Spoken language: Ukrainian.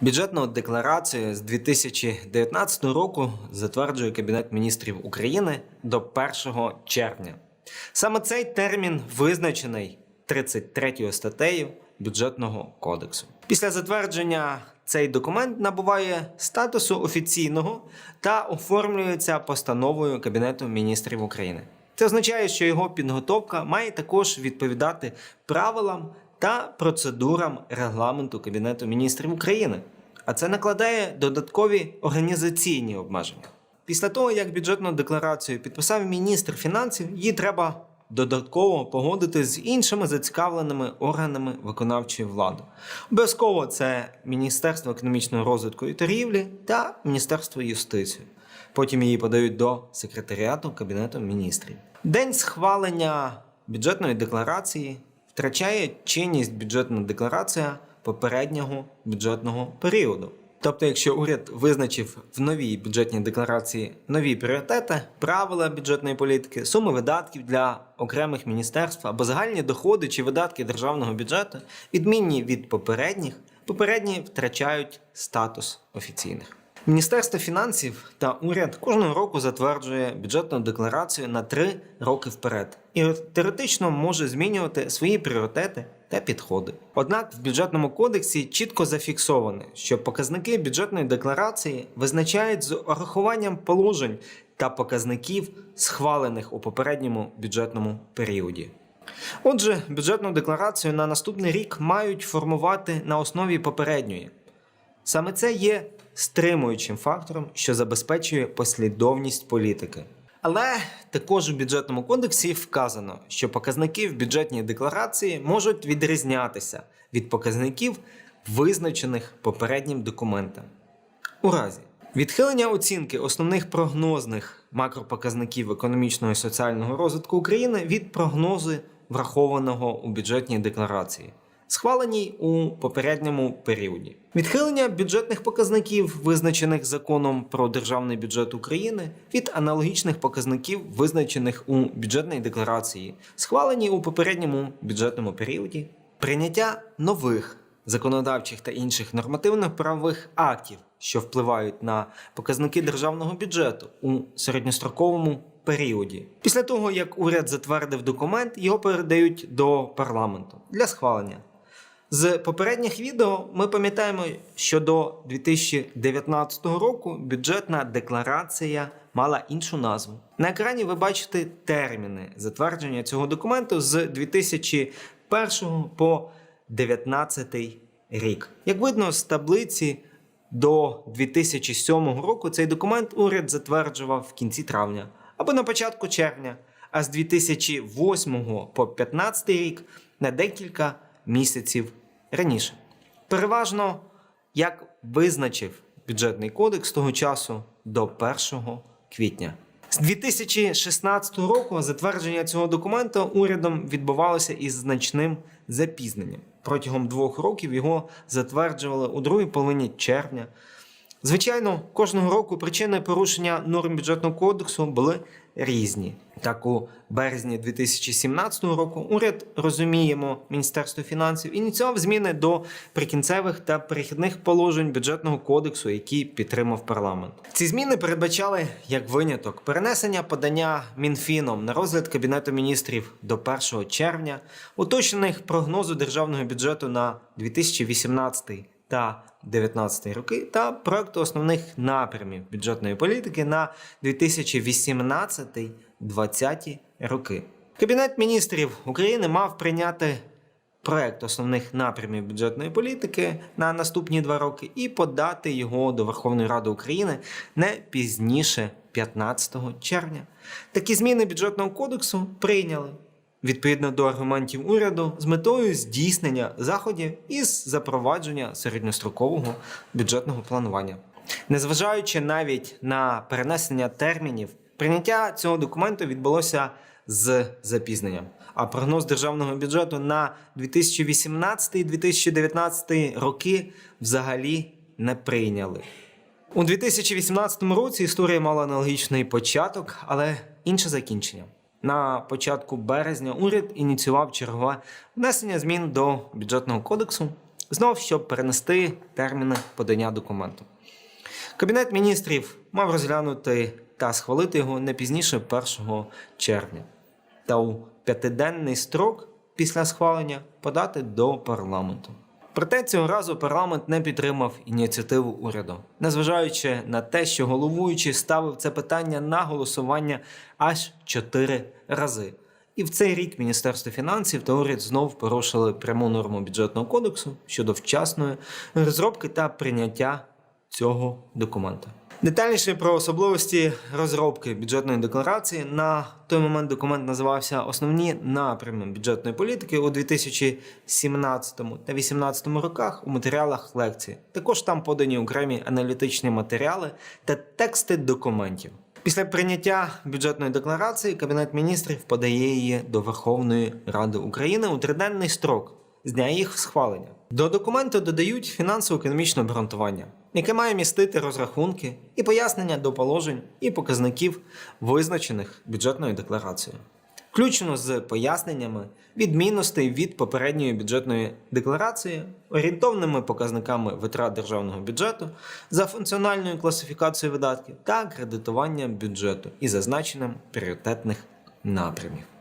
Бюджетну декларацію з 2019 року затверджує Кабінет міністрів України до 1 червня. Саме цей термін визначений 33 статтею бюджетного кодексу. Після затвердження цей документ набуває статусу офіційного та оформлюється постановою Кабінету міністрів України. Це означає, що його підготовка має також відповідати правилам та процедурам регламенту Кабінету міністрів України. А це накладає додаткові організаційні обмеження. Після того, як бюджетну декларацію підписав міністр фінансів, її треба додатково погодити з іншими зацікавленими органами виконавчої влади. Обов'язково це Міністерство економічного розвитку і торгівлі та Міністерство юстиції. Потім її подають до секретаріату Кабінету міністрів. День схвалення бюджетної декларації втрачає чинність бюджетна декларація попереднього бюджетного періоду. Тобто, якщо уряд визначив в новій бюджетній декларації нові пріоритети, правила бюджетної політики, суми видатків для окремих міністерств або загальні доходи чи видатки державного бюджету, відмінні від попередніх, попередні втрачають статус офіційних. Міністерство фінансів та уряд кожного року затверджує бюджетну декларацію на три роки вперед і теоретично може змінювати свої пріоритети та підходи. Однак в бюджетному кодексі чітко зафіксовано, що показники бюджетної декларації визначають з урахуванням положень та показників, схвалених у попередньому бюджетному періоді. Отже, бюджетну декларацію на наступний рік мають формувати на основі попередньої. Саме це є стримуючим фактором, що забезпечує послідовність політики. Але також у бюджетному кодексі вказано, що показники в бюджетній декларації можуть відрізнятися від показників, визначених попереднім документом. У разі відхилення оцінки основних прогнозних макропоказників економічного і соціального розвитку України від прогнозу, врахованого у бюджетній декларації схваленій у попередньому періоді. Відхилення бюджетних показників, визначених законом про державний бюджет України, від аналогічних показників, визначених у бюджетній декларації, схвалені у попередньому бюджетному періоді, прийняття нових законодавчих та інших нормативно-правових актів, що впливають на показники державного бюджету у середньостроковому періоді. Після того, як уряд затвердив документ, його передають до парламенту для схвалення. З попередніх відео ми пам'ятаємо, що до 2019 року бюджетна декларація мала іншу назву. На екрані ви бачите терміни затвердження цього документу з 2001 по 2019 рік. Як видно з таблиці до 2007 року цей документ уряд затверджував в кінці травня або на початку червня, а з 2008 по 2015 рік на декілька місяців раніше. Переважно, як визначив бюджетний кодекс того часу до 1 квітня. З 2016 року затвердження цього документу урядом відбувалося із значним запізненням. Протягом двох років його затверджували у другій половині червня. Звичайно, кожного року причини порушення норм бюджетного кодексу були різні. Так, у березні 2017 року уряд розуміємо Міністерство фінансів ініціював зміни до прикінцевих та перехідних положень бюджетного кодексу, які підтримав парламент. Ці зміни передбачали як виняток перенесення подання Мінфіном на розгляд Кабінету міністрів до 1 червня, уточнених прогнозу державного бюджету на 2018 та 2019 роки та проекту основних напрямів бюджетної політики на 2018-2020 роки. Кабінет міністрів України мав прийняти проект основних напрямів бюджетної політики на наступні два роки і подати його до Верховної Ради України не пізніше 15 червня. Такі зміни бюджетного кодексу прийняли відповідно до аргументів уряду з метою здійснення заходів із запровадження середньострокового бюджетного планування. Незважаючи навіть на перенесення термінів, прийняття цього документу відбулося з запізненням. А прогноз державного бюджету на 2018-2019 роки взагалі не прийняли. У 2018 році історія мала аналогічний початок, але інше закінчення. На початку березня уряд ініціював чергове внесення змін до бюджетного кодексу, знов щоб перенести терміни подання документу. Кабінет міністрів мав розглянути та схвалити його не пізніше 1 червня, та у п'ятиденний строк після схвалення подати до парламенту. Проте цього разу парламент не підтримав ініціативу уряду, незважаючи на те, що головуючий ставив це питання на голосування аж чотири рази. І в цей рік Міністерство фінансів та уряд знов порушили пряму норму бюджетного кодексу щодо вчасної розробки та прийняття цього документа. Детальніше про особливості розробки бюджетної декларації на той момент документ називався Основні напрями бюджетної політики у 2017 та 2018 роках у матеріалах лекції. Також там подані окремі аналітичні матеріали та тексти документів. Після прийняття бюджетної декларації Кабінет міністрів подає її до Верховної Ради України у триденний строк з дня їх схвалення. До документу додають фінансово-економічне обґрунтування, яке має містити розрахунки і пояснення до положень і показників, визначених бюджетною декларацією, включно з поясненнями відмінностей від попередньої бюджетної декларації, орієнтовними показниками витрат державного бюджету за функціональною класифікацією видатків та кредитування бюджету і зазначенням пріоритетних напрямів.